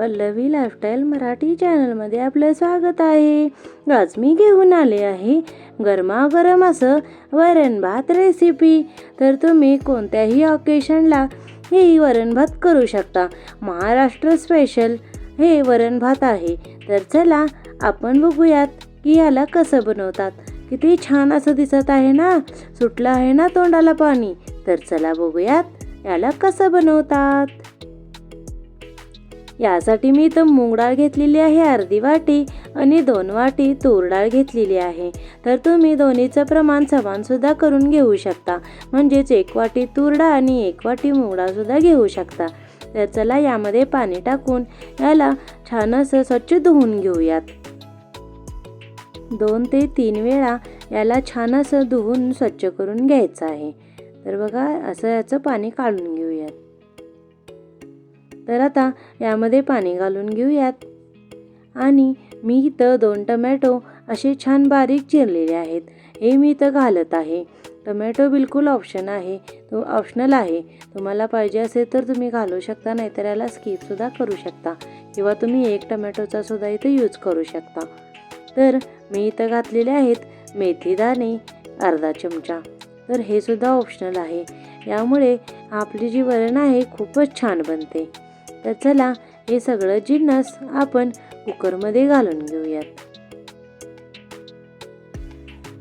Pallavi lifestyle Marathi चॅनलमध्ये आपलं स्वागत आहे. आज मी घेऊन आले आहे गरमागरम असं वरण भात रेसिपी तर तुम्ही कोणत्याही ऑकेशनला हे वरण भात करू शकता. महाराष्ट्र स्पेशल हे वरण भात आहे. तर चला आपण बघूयात की याला कसं बनवतात. किती छान असं दिसत आहे ना? सुटलं आहे ना तोंडाला पाणी? तर चला बघूयात याला कसं बनवतात. यासाठी मी इथं मूग डाळ घेतलेली आहे अर्धी वाटी आणि दोन वाटी तूर डाळ घेतलेली आहे. तर तुम्ही दोन्हीचं प्रमाण समानसुद्धा करून घेऊ शकता. म्हणजेच एक वाटी तूर डाळ आणि एक वाटी मूग डाळसुद्धा घेऊ शकता. तर चला यामध्ये पाणी टाकून याला छान असं स्वच्छ धुवून घेऊयात. दोन ते तीन वेळा याला छान असं धुवून स्वच्छ करून घ्यायचं आहे. तर बघा असं याचं पाणी काढून घेऊयात. तर आता यामध्ये पाणी घालून घेऊयात. आणि मी इथं दोन टमॅटो असे छान बारीक चिरलेले आहेत. हे मी इथं घालत आहे. टमॅटो बिलकुल ऑप्शन आहे. तो ऑप्शनल आहे. तुम्हाला पाहिजे असेल तर तुम्ही घालू शकता नाहीतर याला स्किपसुद्धा करू शकता. किंवा तुम्ही एक टमॅटोचा सुद्धा इथं यूज करू शकता. तर मी इथं घातलेले आहेत मेथी दाणे अर्धा चमचा. तर हे सुद्धा ऑप्शनल आहे. यामुळे आपली जी वरण आहे खूपच छान बनते. तर चला हे सगळं जिन्नस आपण कुकरमध्ये घालून घेऊयात.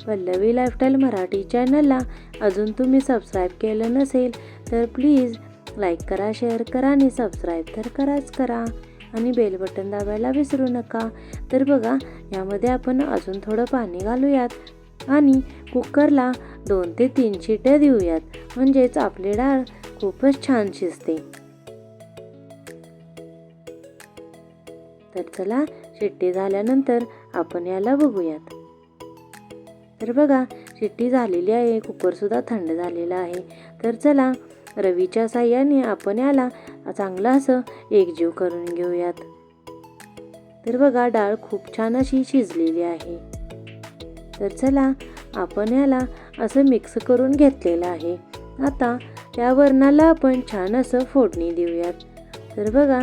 पल्लवी लाईफस्टाईल मराठी चॅनलला अजून तुम्ही सबस्क्राईब केलं नसेल तर प्लीज लाईक करा शेअर करा आणि सबस्क्राईब तर कराच करा. आणि बेल बटन दाबायला विसरू नका. तर बघा यामध्ये आपण अजून थोडं पाणी घालूयात आणि कुकरला दोन ते तीन शिट्या देऊयात. म्हणजेच आपली डाळ खूपच छान शिजते. तर चला शिट्टी झाल्यानंतर आपण याला बघूयात. तर बघा शिट्टी झालेली आहे कुकरसुद्धा थंड झालेला आहे. तर चला रवीच्या साह्याने आपण याला चांगलं असं एकजीव करून घेऊयात. तर बघा डाळ खूप छान अशी शिजलेली आहे. तर चला आपण याला असं मिक्स करून घेतलेलं आहे. आता त्या वरणाला आपण छान असं फोडणी देऊयात. तर बघा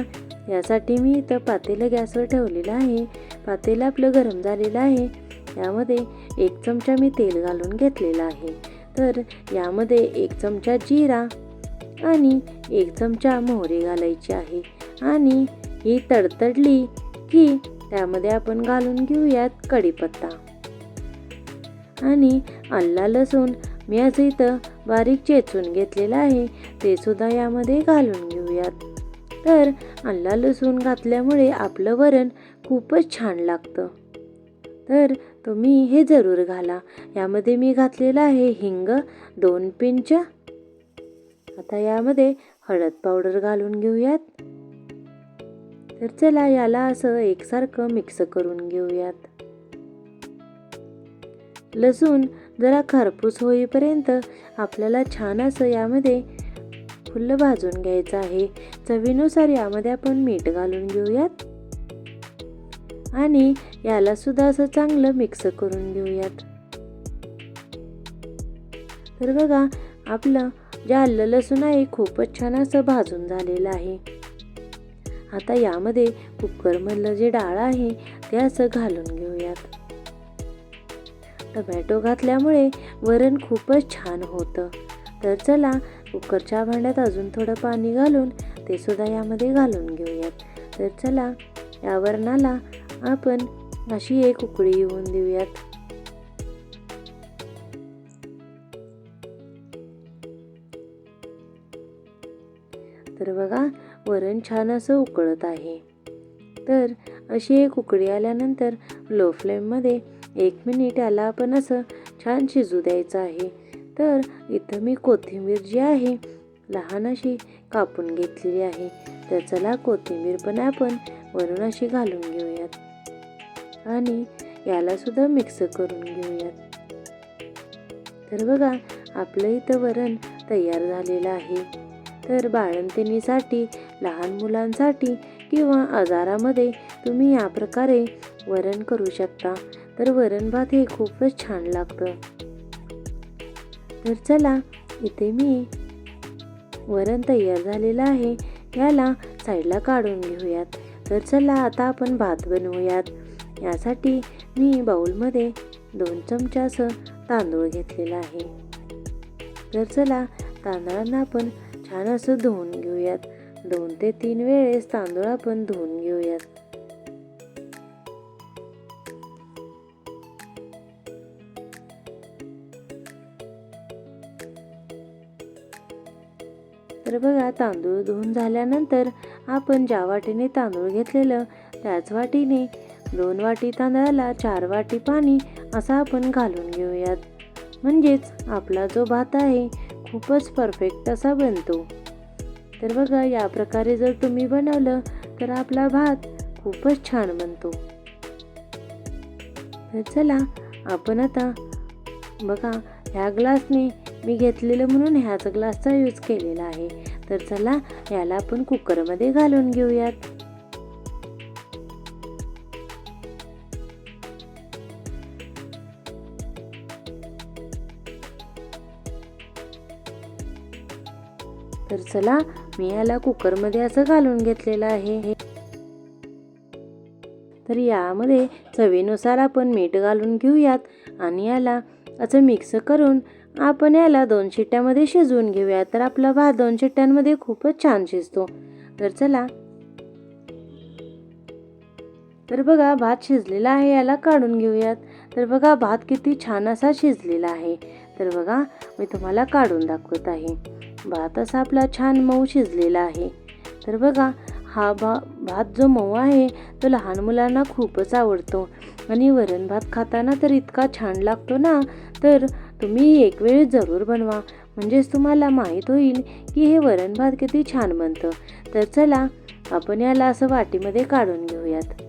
यासाठी मी इथं पातेलं गॅसवर ठेवलेलं आहे. पातेलं आपलं गरम झालेलं आहे. यामध्ये एक चमचा मी तेल घालून घेतलेलं आहे. तर यामध्ये एक चमचा जिरा आणि एक चमचा मोहरी घालायची आहे. आणि ही तडतडली की त्यामध्ये आपण घालून घेऊयात कढीपत्ता. आणि आल्ला लसूण मी असं इथं बारीक चेचून घेतलेलं आहे. ते सुद्धा यामध्ये घालून घेऊयात. तर आल्ला लसूण घातल्यामुळे आपलं वरण खूपच छान लागतं. तर तुम्ही हे जरूर घाला. यामध्ये मी घातलेलं आहे हिंग दोन पिंच. आता यामध्ये हळद पावडर घालून घेऊयात. तर चला याला असं एकसारखं मिक्स करून घेऊयात. लसूण जरा खरपूस होईपर्यंत आपल्याला छान असं यामध्ये फुल्ल भाजून घ्यायचं आहे. चवीनुसार यामध्ये आपण मीठ घालून घेऊयात. आणि याला सुद्धा असं चांगलं मिक्स करून घेऊयात. तर बघा आपलं जे आलं लसूण आहे खूपच छान असं भाजून झालेलं आहे. आता यामध्ये कुकरमधलं जे डाळ आहे ते असं घालून घेऊयात. टमॅटो घातल्यामुळे वरण खूपच छान होतं. तर चला कुकरच्या भांड्यात अजून थोडं पाणी घालून ते सुद्धा यामध्ये घालून घेऊयात. तर चला या वरणाला आपण अशी एक उकळी येऊन देऊयात. तर बघा वरण छान असं उकळत आहे. तर अशी एक उकळी आल्यानंतर लो फ्लेममध्ये एक मिनिट याला आपण असं छान शिजू द्यायचं आहे. तर इथं मी कोथिंबीर जी आहे लहान अशी कापून घेतलेली आहे. तर चला कोथिंबीर पण आपण वरून अशी घालून घेऊयात. आणि याला सुद्धा मिक्स करून घेऊयात. तर बघा आपलं इथं वरण तयार झालेलं आहे. तर बाळंतिणीसाठी लहान मुलांसाठी किंवा आजारामध्ये तुम्ही या प्रकारे वरण करू शकता. तर वरण भात हे खूपच छान लागतं. तर चला इथे मी वरण तयार झालेलं आहे. याला साईडला काढून घेऊयात. तर चला आता आपण भात बनवूयात. यासाठी मी बाऊलमध्ये दोन चमचासं तांदूळ घेतलेला आहे. तर चला तांदळांना आपण छान असं धुवून घेऊयात. दोन ते तीन वेळेस तांदूळ आपण धुवून तर बघा तांदूळ धुवून झाल्यानंतर आपण ज्या वाटीने तांदूळ घेतलेलं त्याच वाटीने दोन वाटी तांदळाला चार वाटी पाणी असं आपण घालून घेऊयात. म्हणजेच आपला जो भात आहे खूपच परफेक्ट असा बनतो. तर बघा या प्रकारे जर तुम्ही बनवलं तर आपला भात खूपच छान बनतो. तर चला आपण आता बघा ह्या ग्लासने मी घेतलेलं म्हणून ह्याच ग्लासचा यूज केलेला आहे. तर चला याला आपण कुकरमध्ये घालून घेऊयात. तर चला मी याला कुकरमध्ये असं घालून घेतलेलं आहे. तर यामध्ये चवीनुसार आपण मीठ घालून घेऊयात आणि याला असं मिक्स करून आपण याला दोन शिट्ट्यामध्ये शिजवून घेऊया. तर आपला भात दोन शिट्ट्यांमध्ये खूपच छान शिजतो. तर चला. तर बघा भात शिजलेला आहे याला काढून घेऊयात. तर बघा भात किती छान असा शिजलेला आहे. तर बघा मी तुम्हाला काढून दाखवत आहे. भात असा आपला छान मऊ शिजलेला आहे. तर बघा हा भा भात जो मऊ आहे तो लहान मुलांना खूपच आवडतो. आणि वरण भात खाताना तर इतका छान लागतो ना तर तुम्ही एक वेळ जरूर बनवा. म्हणजेच तुम्हाला माहीत होईल की हे वरण भात किती छान बनतं. तर चला आपण याला असं वाटीमध्ये काढून घेऊयात.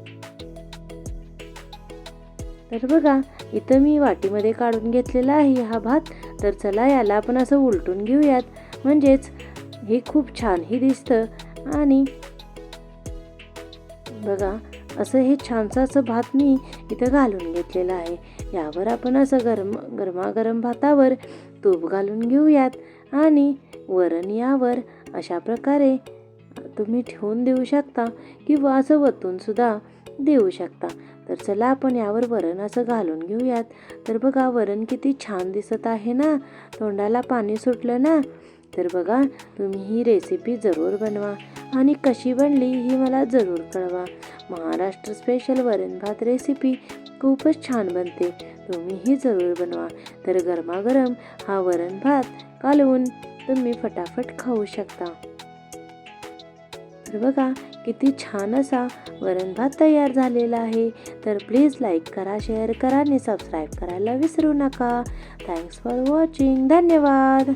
तर बघा इथं मी वाटीमध्ये काढून घेतलेला आहे हा भात. तर चला याला आपण असं उलटून घेऊयात. म्हणजेच हे खूप छानही दिसतं आणि बघा असं हे छानसं असं भात मी इथं घालून घेतलेलं आहे. यावर आपण असं गरम गरमागरम भातावर तूप घालून घेऊयात आणि वरण यावर अशा प्रकारे तुम्ही ठेवून देऊ शकता किंवा असं वतूनसुद्धा देऊ शकता. तर चला आपण यावर वरण असं घालून घेऊयात. तर बघा वरण किती छान दिसत आहे ना? तोंडाला पाणी सुटलं ना? तर बघा तुम्ही ही रेसिपी जरूर बनवा आणि कशी बनली ही मला जरूर कळवा. महाराष्ट्र स्पेशल वरण भात रेसिपी खूपच छान बनते. तुम्हीही जरूर बनवा. तर गरमागरम हा वरण भात कालवून तुम्ही फटाफट खाऊ शकता. तर बघा किती छान असा वरण भात तयार झालेला आहे. तर प्लीज लाईक करा शेअर करा आणि सबस्क्राईब करायला विसरू नका. थँक्स फॉर वॉचिंग धन्यवाद.